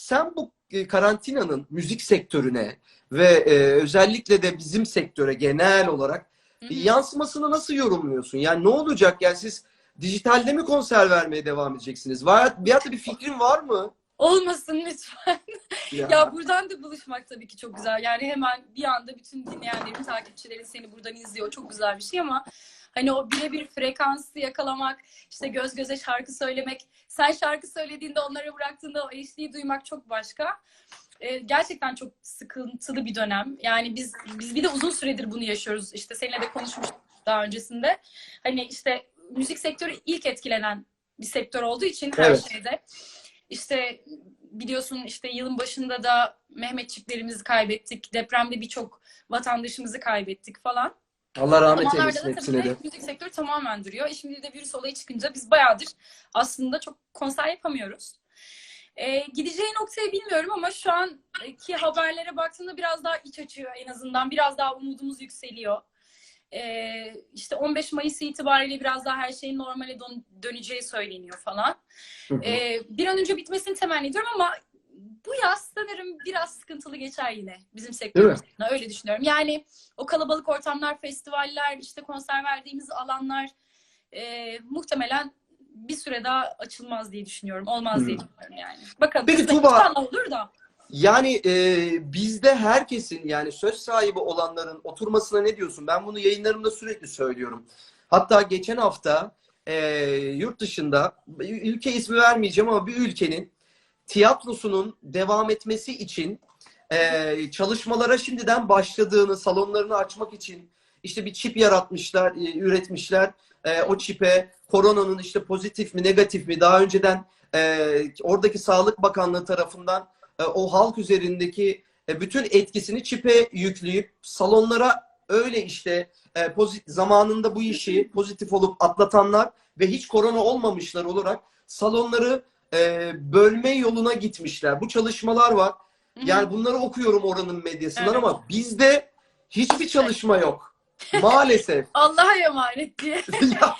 sen bu e, karantinanın müzik sektörüne ve e, özellikle de bizim sektöre genel olarak Hı hı. yansımasını nasıl yorumluyorsun? Yani ne olacak? Yani siz dijitalde mi konser vermeye devam edeceksiniz? Var, veyahut da bir fikrin var mı? Olmasın lütfen. Ya, Ya buradan da buluşmak tabii ki çok güzel. Yani hemen bir anda bütün dinleyenlerin, takipçilerin seni buradan izliyor. Çok güzel bir şey ama hani o birebir frekansı yakalamak, işte göz göze şarkı söylemek, sen şarkı söylediğinde onlara bıraktığında o eşliği duymak çok başka. Ee, gerçekten çok sıkıntılı bir dönem. Yani biz biz bir de uzun süredir bunu yaşıyoruz. İşte seninle de konuşmuştuk daha öncesinde. Hani işte müzik sektörü ilk etkilenen bir sektör olduğu için her Evet. şeyde. İşte biliyorsun işte yılın başında da Mehmetçiklerimizi kaybettik. Depremde birçok vatandaşımızı kaybettik falan. Allah rahmet eylesin hepsine de. müzik sektörü tamamen duruyor. E şimdi de virüs olayı çıkınca biz bayağıdır aslında çok konser yapamıyoruz. Ee, gideceği noktayı bilmiyorum ama şu anki haberlere baktığımda biraz daha iç açıyor en azından. Biraz daha umudumuz yükseliyor. Ee, işte 15 Mayıs itibariyle biraz daha her şeyin normale dön- döneceği söyleniyor falan. Hı hı. Ee, bir an önce bitmesini temenni ediyorum ama bu yaz sanırım biraz sıkıntılı geçer yine bizim sektörümüz. Öyle düşünüyorum. Yani o kalabalık ortamlar, festivaller, işte konser verdiğimiz alanlar e, muhtemelen bir süre daha açılmaz diye düşünüyorum. Olmaz diye Hı. düşünüyorum yani. Bakalım. Peki inşallah olur da. Yani e, bizde herkesin yani söz sahibi olanların oturmasına ne diyorsun? Ben bunu yayınlarımda sürekli söylüyorum. Hatta geçen hafta e, yurt dışında ülke ismi vermeyeceğim ama bir ülkenin tiyatrosunun devam etmesi için e, çalışmalara şimdiden başladığını, salonlarını açmak için işte bir çip yaratmışlar, e, üretmişler. E, o çipe koronanın işte pozitif mi, negatif mi daha önceden e, oradaki Sağlık Bakanlığı tarafından e, o halk üzerindeki e, bütün etkisini çipe yükleyip salonlara öyle işte e, pozit- zamanında bu işi pozitif olup atlatanlar ve hiç korona olmamışlar olarak salonları e, bölme yoluna gitmişler. Bu çalışmalar var. Yani bunları okuyorum oranın medyasından Evet. ama bizde hiçbir çalışma yok. Maalesef. Allah'a emanet diye. Ya-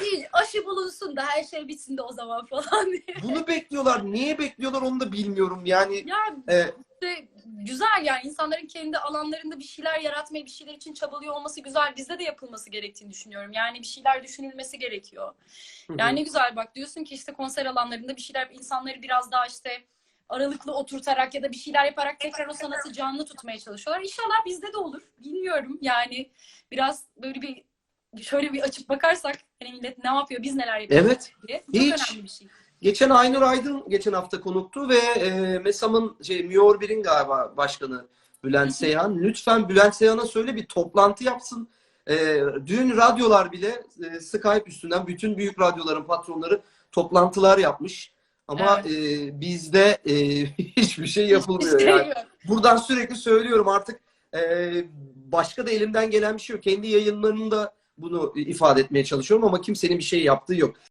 Değil, aşı bulunsun da her şey bitsin de o zaman falan diye. bunu bekliyorlar. Niye bekliyorlar onu da bilmiyorum. Yani Ya e, işte güzel yani insanların kendi alanlarında bir şeyler yaratmaya, bir şeyler için çabalıyor olması güzel. Bizde de yapılması gerektiğini düşünüyorum. Yani bir şeyler düşünülmesi gerekiyor. Yani ne güzel bak diyorsun ki işte konser alanlarında bir şeyler insanları biraz daha işte aralıklı oturtarak ya da bir şeyler yaparak tekrar o sanatı canlı tutmaya çalışıyorlar. İnşallah bizde de olur. Bilmiyorum yani biraz böyle bir şöyle bir açıp bakarsak hani millet ne yapıyor biz neler yapıyoruz evet. diye. Çok Hiç. önemli bir şey. Geçen Aynur Aydın geçen hafta konuktu ve e, MESAM'ın şey, Mior 1'in galiba başkanı Bülent. Seyhan. Lütfen Bülent Seyhan'a söyle bir toplantı yapsın. E, dün radyolar bile e, Skype üstünden bütün büyük radyoların patronları toplantılar yapmış. Ama e, bizde e, hiçbir şey yapılmıyor. İşte Yani. yok. Buradan sürekli söylüyorum artık e, başka da elimden gelen bir şey yok. Kendi yayınlarımda bunu ifade etmeye çalışıyorum ama kimsenin bir şey yaptığı yok.